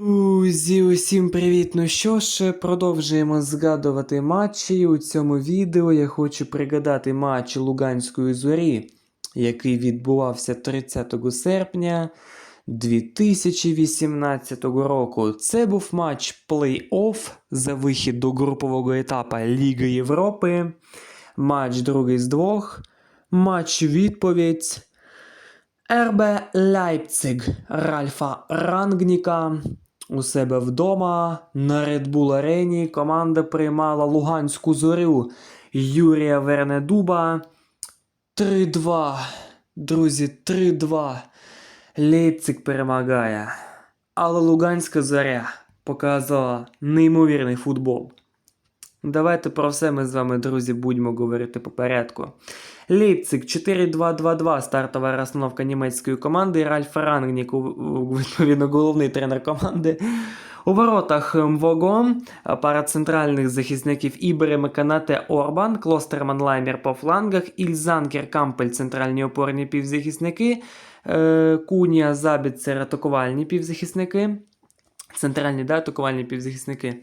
Друзі, усім привіт! Ну що ж, продовжуємо згадувати матчі. У цьому відео я хочу пригадати матч Луганської зорі, який відбувався 30 серпня 2018 року. Це був матч плей-офф за вихід до групового етапу Ліги Європи. Матч другий з двох. Матч відповідь. РБ Лейпциг Ральфа Рангніка у себе вдома на Red Bull Арені команда приймала Луганську зорю Юрія Вернедуба. 3-2. Друзі, 3-2. Лейпциг перемагає. Але Луганська зоря показала неймовірний футбол. Давайте про все ми з вами, друзі, будемо говорити по порядку. Лейпциг 4-2-2-2 стартова розстановка німецької команди. Ральф Рангнік, відповідно, головний тренер команди. У воротах Мвого, пара центральних захисників Ібери Меканате Орбан, Клостерман Лаймер по флангах, Ільзанкер Кампель центральні опорні півзахисники, е, Кунія Забіцер атакувальні півзахисники. Центральні да, атакувальні півзахисники.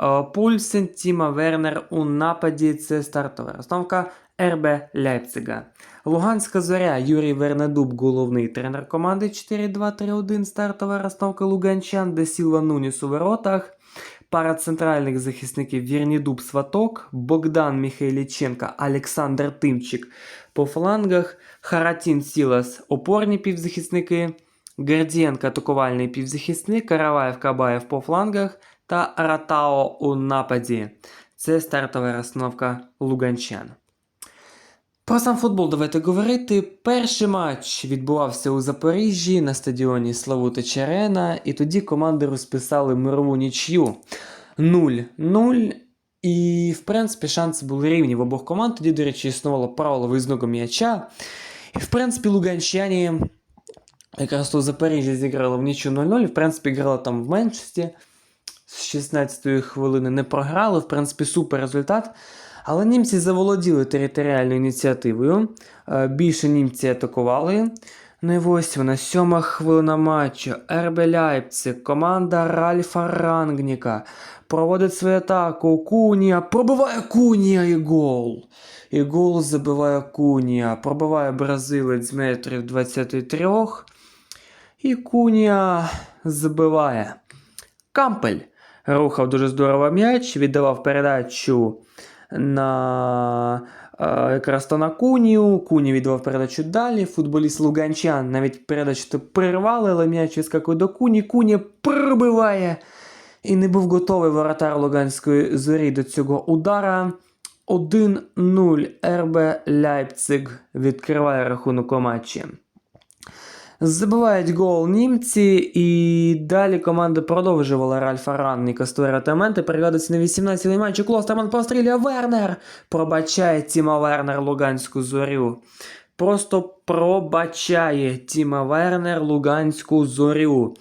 Е, Пульсен, Тіма Вернер у нападі це стартова розстановка РБ Ляйпцига. Луганська зоря Юрій Вернедуб, головний тренер команди 4-2-3-1, стартова розстановка Луганчан, де Сілва Нуніс у воротах. Пара центральних захисників Вірнідуб Сваток, Богдан Міхайліченко, Олександр Тимчик по флангах, Харатін Сілас опорні півзахисники, Гордієнко атакувальний півзахисник, Караваєв Кабаєв по флангах та Ратао у нападі. Це стартова розстановка Луганчан. Про сам футбол давайте говорити. Перший матч відбувався у Запоріжжі на стадіоні Славута Черена, і тоді команди розписали мирову нічю 0-0. І, в принципі, шанси були рівні в обох команд. Тоді, до речі, існувало правило виїзного м'яча. І, в принципі, луганчані якраз у Запоріжжі зіграли в нічю 0-0, і, в принципі, грали там в меншості. З 16-ї хвилини не програли. В принципі, супер результат. Але німці заволоділи територіальною ініціативою. Е, Більше німці атакували. Ну і ось вона, сьома хвилина матчу. РБ Ляйпциг, команда Ральфа Рангніка проводить свою атаку. Кунія пробиває Кунія і гол. І гол забиває Кунія. Пробиває бразилець з метрів 23. І Кунія забиває. Кампель рухав дуже здорово м'яч, віддавав передачу на е, якраз то на Кунію. Куні віддавав передачу далі. Футболіст Луганчан навіть передачу то прервали, але м'яч відскакує до Куні. Куні пробиває. І не був готовий воротар Луганської зорі до цього удара. 1-0 РБ Ляйпциг відкриває рахунок у матчі. Забивають гол німці, і далі команда продовжувала Ральфа Ранніка створювати моменти. Переглядаться на 18-й матчі. Клостерман пострілює Вернер. Пробачає Тіма Вернер Луганську зорю. Просто пробачає Тіма Вернер Луганську зорю.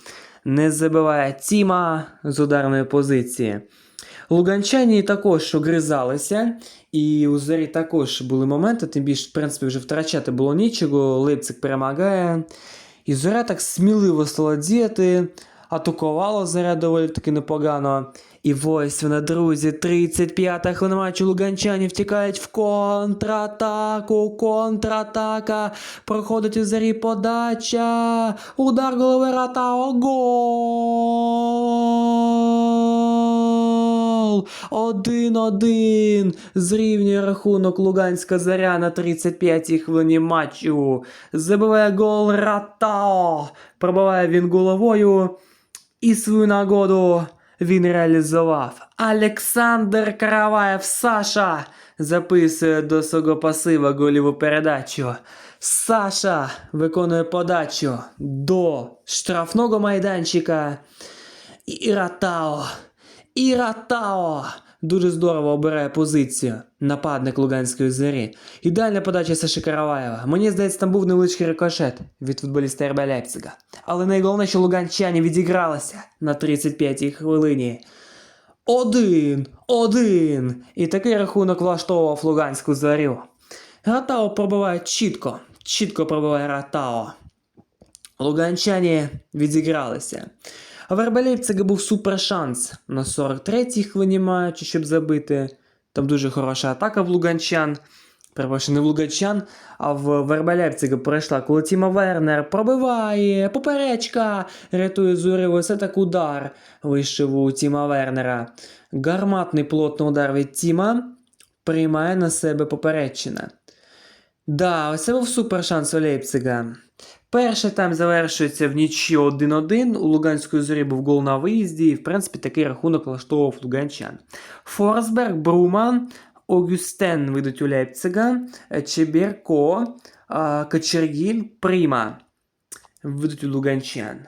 Не забиває Тіма з ударної позиції. Луганчані також огризалися, і у зорі також були моменти, тим більше, в принципі, вже втрачати було нічого, Лейпциг перемагає. І зоря так сміливо стала діяти, атакувала зоря доволі таки непогано. І ось вона, друзі, 35-та хвилина матчу. Луганчані втікають в контратаку, контратака, проходить у зарі подача, удар голови Ратао, гол! 1-1 зрівнює рахунок Луганська заря на 35-й хвилині матчу. Забиває гол Ратао. Пробиває він головою. І свою нагоду він реалізував. Олександр Караваєв Саша записує до свого пасива голіву передачу. Саша виконує подачу до штрафного майданчика. І Ратао. І Ратао дуже здорово обирає позицію. Нападник Луганської зорі. Ідеальна подача Саши Караваєва. Мені здається, там був невеличкий рикошет від футболіста РБ Лейпцига. Але найголовніше, що луганчані відігралися на 35-й хвилині. Один, один. І такий рахунок влаштовував Луганську зорю. Ратао пробиває чітко, чітко пробиває Ратао. Луганчані відігралися. А Лейпцига був супер шанс на 43-й хвилині матчу, щоб забити. Там дуже хороша атака в Луганчан. Перепрошую, не в Луганчан, а в Верба Лейпцига пройшла, коли Тіма Вернер пробиває, поперечка, рятує Зурів, ось так удар вийшов у Тіма Вернера. Гарматний плотний удар від Тіма приймає на себе поперечина. Да, ось це був супер шанс у Лейпцига. Перший тайм завершується в нічі 1-1. У Луганської зорі був гол на виїзді, і в принципі такий рахунок влаштовував Луганчан. Форсберг, Бруман, Огюстен вийдуть у Лейпцига, Чебірко, а, Прима вийдуть у Луганчан.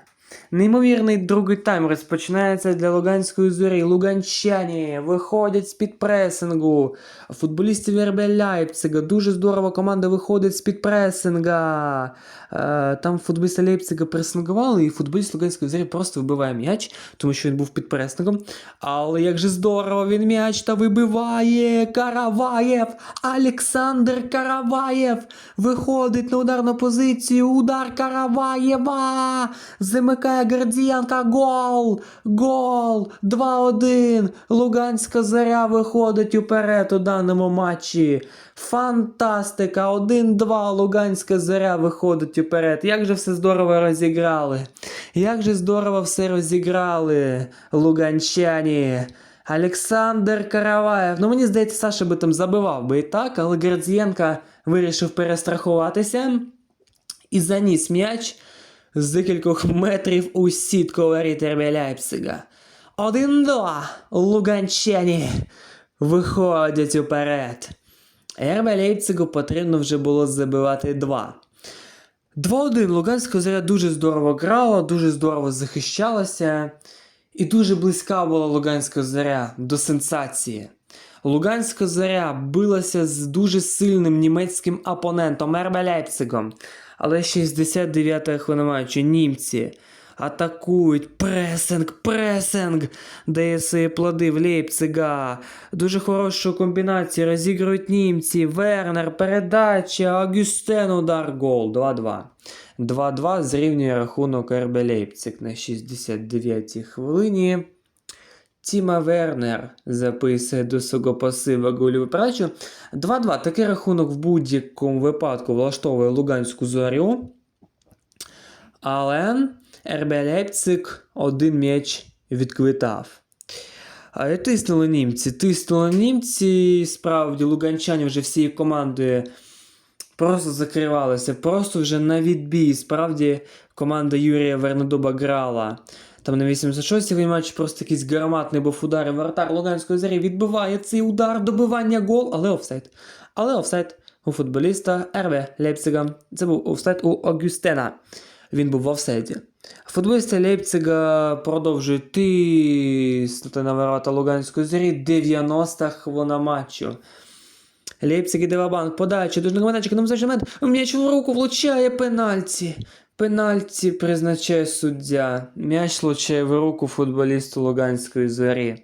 Неймовірний другий тайм розпочинається для Луганської зорі. Луганчані виходять з-під пресингу. Футболістів РБ Лейпцига. Дуже здорово команда виходить з-під пресинга. Е, Там футболісти Лейпцига пресингували, і футболіст Луганської зорі просто вибиває м'яч, тому що він був під пресингом. Але як же здорово він м'яч та вибиває. Караваєв! Олександр Караваєв виходить на ударну позицію. Удар Караваєва! Замикає Гордієнка. Гол! Гол! 2-1. Луганська заря виходить уперед у даному матчі. Фантастика! 1-2. Луганська заря виходить уперед. Як же все здорово розіграли. Як же здорово все розіграли, луганчані. Олександр Караваєв. Ну мені здається, Саша би там забивав би і так, але Гордієнка вирішив перестрахуватися і заніс м'яч з декількох метрів у сітку воріт РБ Ляйпцига. 1-2. Луганчані виходять уперед. РБ Лейпцигу потрібно вже було забивати 2. 2-1. Луганська зоря дуже здорово грала, дуже здорово захищалася. І дуже близька була Луганська зоря до сенсації. Луганська зоря билася з дуже сильним німецьким опонентом РБ Лейпцигом. Але 69-та хвилина матчу німці атакують. Пресинг, пресинг дає свої плоди в Лейпцига. Дуже хорошу комбінацію розігрують німці. Вернер, передача, Агюстен, удар, гол. 2-2. 2-2 зрівнює рахунок РБ Лейпциг на 69-й хвилині. Тіма Вернер записує до свого пасива гольову передачу. 2-2. Такий рахунок в будь-якому випадку влаштовує Луганську зорю. Але РБ Лейпциг один м'яч відквитав. Тиснули німці. Тиснули німці. Справді, луганчані вже всією командою просто закривалися. Просто вже на відбій. Справді, команда Юрія Вернедоба грала. Там на 86-й матч просто якийсь гарматний був удар. і Воротар Луганської зорі відбиває цей удар, добивання гол, але офсайд. Але офсайд у футболіста РВ Лейпцига. Це був офсайд у Огюстена. Він був в офсайді. Футболісти Лейпцига продовжують тиснути на ворота Луганської зорі 90-та хвилина матчу. Лейпциг іде в банк, подача, дуже на момент, м'яч в руку влучає пенальті. Пенальті призначає суддя. М'яч влучає в руку футболісту Луганської зорі.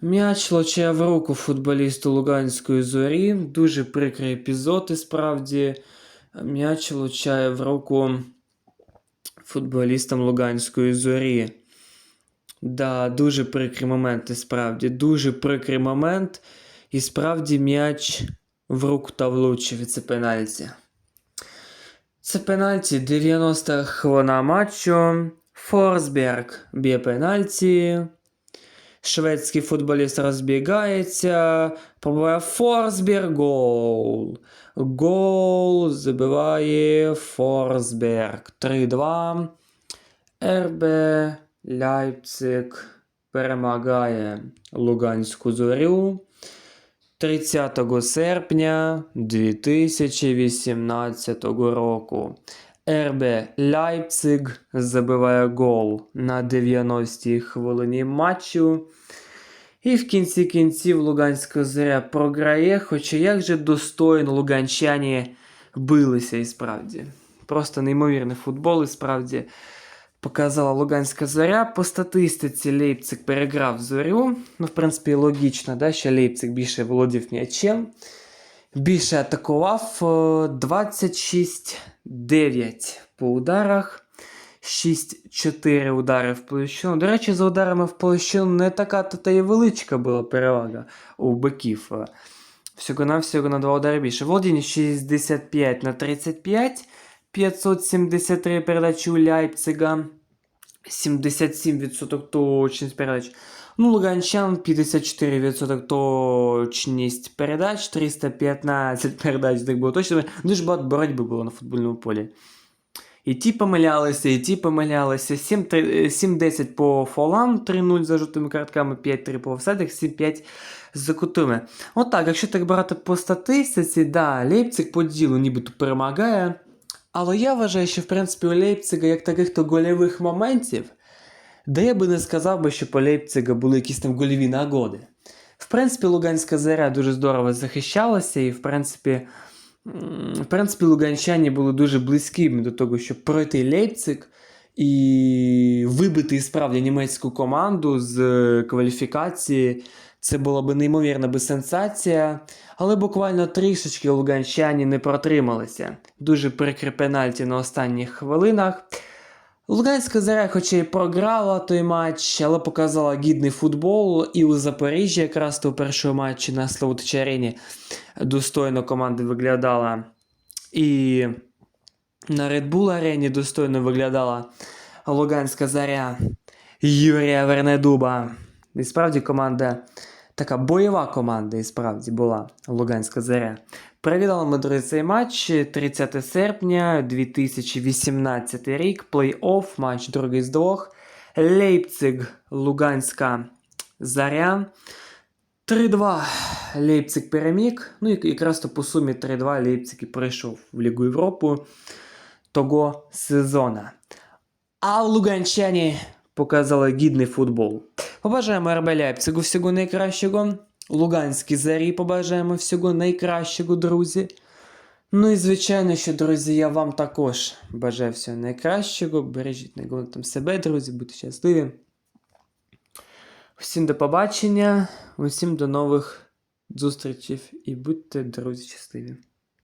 М'яч влучає в руку футболісту Луганської зорі. Дуже прикрий епізод, і справді. М'яч влучає в руку футболістам Луганської зорі. Да, дуже прикрий момент, і справді. Дуже прикрий момент. І справді м'яч в руку та влучив. Це пенальті. Це пенальті 90 хвилина матчу. Форсберг б'є пенальті. Шведський футболіст розбігається. Пробиває Форсберг гол. Гол забиває Форсберг. 3-2. РБ Лейпциг перемагає Луганську зорю. 30 серпня 2018 року РБ Лейпциг забиває гол на 90-й хвилині матчу. І в кінці кінців Луганська зоря програє, хоча як же достойно луганчані билися і справді. Просто неймовірний футбол, і справді показала Луганська зоря. По статистиці Лейпциг переграв зорю. Ну, в принципі, логічно, да, що Лейпциг більше володів м'ячем. Більше атакував е, 26-9 по ударах. 6-4 удари в площину. До речі, за ударами в площину не така то та й величка була перевага у биків. Всього-навсього на 2 удари більше. Володіння 65 на 35, 573 передачі у Ляйпцига. 77% точність передач. Ну, Луганчан 54% точність передач, 315 передач так було точно. Дуже багато боротьби було на футбольному полі. І ті помилялися, і ті помилялися. 7 три- е, 7-10 по фолам, 3-0 за жовтими картками, 5-3 по офсайдах, 7-5 за кутами. Отак, якщо так брати по статистиці, да, Лейпциг по ділу нібито перемагає. Але я вважаю, що в принципі у Лейпцига як таких то гольових моментів, де я би не сказав би, що по Лейпцига були якісь там гольові нагоди. В принципі, Луганська заря дуже здорово захищалася, і в принципі, в принципі, луганчані були дуже близькими до того, щоб пройти Лейпциг і вибити справді німецьку команду з е, кваліфікації. Це була би неймовірна би сенсація, але буквально трішечки луганчані не протрималися. Дуже прикре пенальті на останніх хвилинах. Луганська заря, хоча й програла той матч, але показала гідний футбол. І у Запоріжжі, якраз то у першому матчі на Славутичі арені достойно команда виглядала. І на Bull арені достойно виглядала Луганська заря Юрія Вернедуба. І справді команда така бойова команда, і справді була Луганська заря. Перевідали ми, друзі, цей матч 30 серпня 2018 рік. Плей-офф, матч другий з двох. Лейпциг, Луганська заря. 3-2 Лейпциг переміг. Ну і якраз то по сумі 3-2 Лейпциг і прийшов в Лігу Європу того сезона. А луганчані показали гідний футбол. Побажаємо РБ Ляйпцигу всього найкращого. Луганській зарі побажаємо всього найкращого, друзі. Ну і звичайно, що, друзі, я вам також бажаю всього найкращого. Бережіть найголовніше там себе, друзі, будьте щасливі. Всім до побачення, усім до нових зустрічей і будьте, друзі, щасливі.